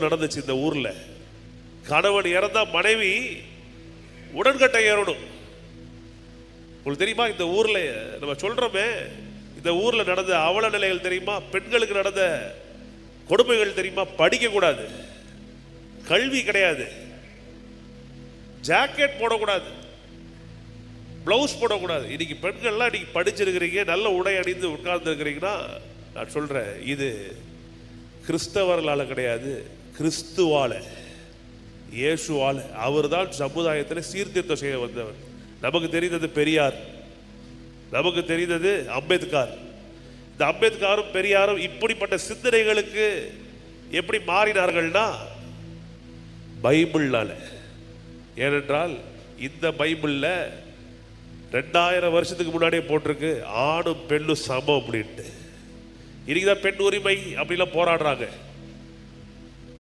நடந்துச்சு இந்த ஊர்ல. கணவன் இறந்தா மனைவி உடன்கட்டை ஏறணும். உங்களுக்கு தெரியுமா இந்த ஊர்ல நம்ம சொல்றோமே இந்த ஊர்ல நடந்த அவல நிலைகள் தெரியுமா பெண்களுக்கு நடந்த கொடுமைகள் தெரியுமா படிக்க கூடாது. கல்வி கிடையாது. ஜாக்கெட் போடக்கூடாது. ப்ளவுஸ் போடக்கூடாது. இன்னைக்கு பெண்கள்லாம் இன்னைக்கு படிச்சிருக்கிறீங்க நல்ல உடை அணிந்து உட்கார்ந்து இருக்கிறீங்கன்னா நான் சொல்றேன் இது கிறிஸ்தவர்களால கிடையாது. கிறிஸ்துவால இயேசுவால அவர்தான் சமுதாயத்தில் சீர்திருத்தம் செய்ய வந்தவர். நமக்கு தெரிந்தது பெரியார். நமக்கு தெரிந்தது அம்பேத்கர். இந்த அம்பேத்கரும் பெரியாரும் இப்படிப்பட்ட சிந்தனைகளுக்கு எப்படி மாறினார்கள்னா பைபிள்னால. ஏனென்றால் இந்த பைபிளில் ரெண்டாயிரம் வருஷத்துக்கு முன்னாடியே போட்டிருக்கு ஆணும் பெண்ணும் சமம் அப்படின்ட்டு. இன்னைக்கு தான் பெண் உரிமை அப்படிலாம் போராடுறாங்க.